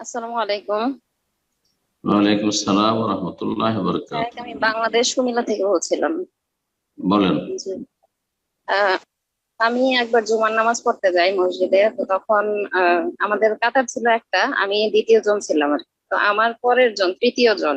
আসসালামু আলাইকুম। ওয়ালাইকুম আসসালাম রহমতুল্লাহ বরকাত এক আমি বাংলাদেশ কুমিল্লা থেকে বলছিলাম। বলেন। আমি একবার জুমার নামাজ পড়তে যাই মসজিদে তো তখন আমাদের কাতার ছিল একটা আমি দ্বিতীয় জন ছিলাম আর তো আমার পরের জন তৃতীয় জন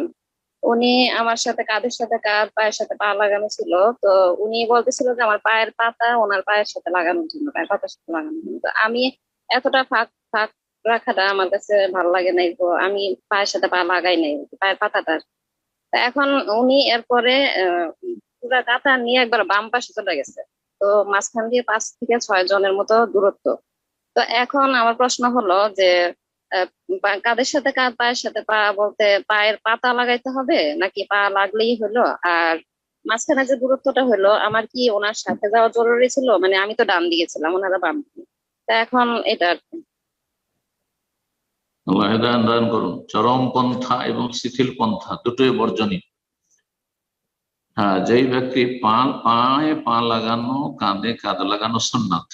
উনি আমার সাথে কাঁধের সাথে কাঁধ পায়ের সাথে পা লাগানো ছিল। তো উনি বলতেছিল যে আমার পায়ের পাতা ওনার পায়ের সাথে লাগানোর জন্য পায়ের পাতার সাথে লাগানোর জন্য। তো আমি এতটা ফাঁক ফাঁক রাখাটা আমার কাছে ভালো লাগে নাই তো আমি পায়ের সাথে পা লাগাই নাই, পায়ের পাতাটা। তো এখন উনি এরপরে পুরা কাঁথা নিয়ে একবার বাম পাশে চলে গেছে। তো মাঝখান দিয়ে পাঁচ থেকে ছয় জনের মতো দূরত্ব। তো এখন আমার প্রশ্ন হলো যে পা- সাথে কাঁধ পায়ের সাথে পা বলতে পায়ের পাতা লাগাইতে হবে নাকি পা লাগলেই হলো? আর মাঝখানে যে দূরত্বটা হলো, আমার কি ওনার সাথে যাওয়া জরুরি ছিল? মানে আমি তো ডান দিকে ছিলাম, ওনারা বাম তা এখন এটা আর কি। আল্লাহ হেদায়ত দান করুন। চরম পন্থা এবং শিথিল পন্থা দুটোই বর্জনীয়। হ্যাঁ যেই ব্যক্তি পা, পায়ে পা লাগানো, কাঁধে কাঁধ লাগানো সুন্নাত।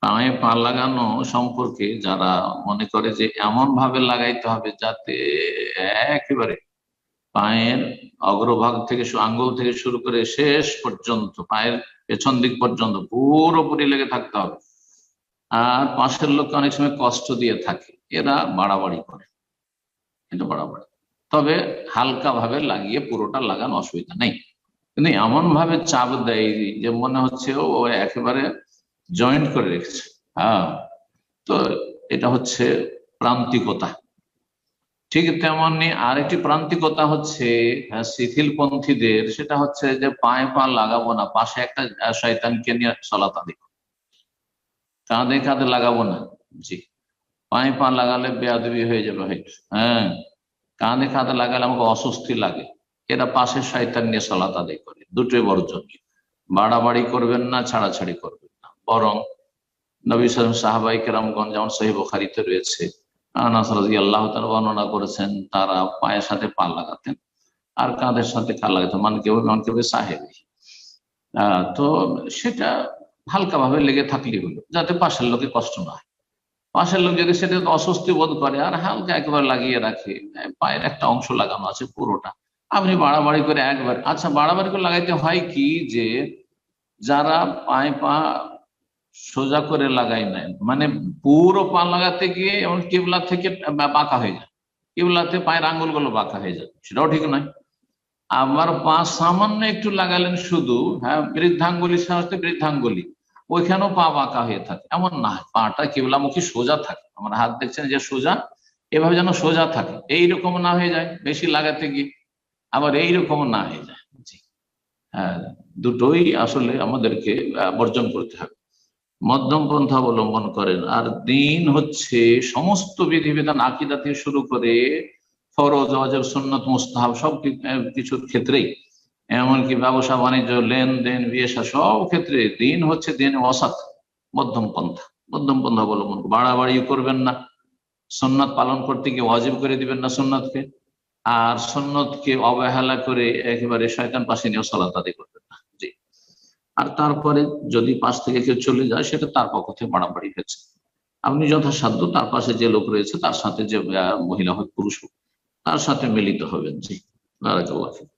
পায়ে পা লাগানো সম্পর্কে যারা মনে করে যে এমন ভাবে লাগাইতে হবে যাতে একেবারে পায়ের অগ্রভাগ থেকে আঙ্গুল থেকে শুরু করে শেষ পর্যন্ত, পায়ের পেছন দিক পর্যন্ত পুরোপুরি লেগে থাকতে হবে। আর পাশের লোককে অনেক সময় কষ্ট দিয়ে থাকে। এরা বাড়াবাড়ি করে। এটা বাড়াবাড়ি। তবে হালকা ভাবে লাগিয়ে পুরোটা লাগানো অসুবিধা নেই। কিন্তু এমন ভাবে চাপ দেয় যে মনে হচ্ছে ও একেবারে জয়েন্ট করে রেখেছে। হ্যাঁ তো এটা হচ্ছে প্রান্তিকতা। ঠিক তেমনি আরেকটি প্রান্তিকতা হচ্ছে হ্যাঁ, শিথিলপন্থীদের সেটা হচ্ছে যে পায়ে পা লাগাবো না পাশে একটা শয়তানকে নিয়ে চলা তাদের কাঁধে কাঁধে লাগাবো না। জি। পায়ে পা লাগালে বেয়াদবি হয়ে যাবে হয়তো হ্যাঁ কাঁধে কাঁধে লাগালে আমাকে অস্বস্তি লাগে। এরা পাশে শয়তান নিয়ে সলাত আদায় করে দুটোই বর্জনীয় বাড়াবাড়ি করবেন না ছাড়াছাড়ি করবেন না। বরং নবী সালাম সাহাবাই কেরামগঞ্জ যেমন সহি বখারিতে রয়েছে আনাস রাজি আল্লাহ বর্ণনা করেছেন তারা পায়ের সাথে পা লাগাতেন আর কাঁধের সাথে পা লাগাতেন। মান কেউ মান কেউ সাহেবি। আহ, তো সেটা হালকা ভাবে লেগে থাকলেই হলো যাতে পাশের লোকে কষ্ট না হয়। পাশের লোক যদি সেটা অস্বস্তি বোধ করে, আর হালকা একবার লাগিয়ে রাখে পায়ের একটা অংশ লাগানো আছে পুরোটা। আপনি বাড়াবাড়ি করে একবার আচ্ছা বাড়াবাড়ি করে লাগাইতে হয় কি যে, যারা পায়ে পা সোজা করে লাগাই নেন মানে পুরো পা লাগাতে গিয়ে এমন কেবলা থেকে বাঁকা হয়ে যায়। কেবলাতে পায়ের আঙ্গুলগুলো বাঁকা হয়ে যায়, সেটাও ঠিক নয়। আবার পা সামান্য একটু লাগালেন শুধু হ্যাঁ বৃদ্ধাঙ্গুলি সাহায্যে বৃদ্ধাঙ্গুলি। ওইখানেও পা বাঁকা হয়ে থাকে। এমন না, পাটা কেবলামুখী সোজা থাকে। আমার হাত দেখছেন যে সোজা, এভাবে যেন সোজা থাকে। এইরকম না হয়ে যায়, বেশি লাগাতে গিয়ে আবার এইরকম না হয়ে যায়। হ্যাঁ দুটোই আসলে আমাদেরকে বর্জন করতে হবে। মধ্যম পন্থা অবলম্বন করেন। আর দিন হচ্ছে সমস্ত বিধিবিধান, আকিদা থেকে শুরু করে ফরজ অজব সুন্নত, মুস্তাহাব সব কিছুর ক্ষেত্রেই এমনকি ব্যবসা, বাণিজ্য, লেনদেন বিয়েসা সব ক্ষেত্রে দিন হচ্ছে দিন অসাত মধ্যম পন্থা। মধ্যম পন্থা অবলম্বন বাড়াবাড়ি করবেন না। সুন্নাত পালন করতে গিয়ে ওয়াজিব করে দিবেন না সুন্নাতকে। আর সুন্নতকে অবহেলা করে একেবারে শয়তান পাশে নিয়ে সলাত আদায় করবেন না। জি। আর তারপরে যদি পাশ থেকে কেউ চলে যায়, সেটা তার পক্ষ থেকে বাড়াবাড়ি হয়েছে। আপনি যথাসাধ্য তার পাশে যে লোক রয়েছে, তার সাথে যে মহিলা হোক, পুরুষ হোক, তার সাথে মিলিত হবেন। জি। বারাকাল্লাহ।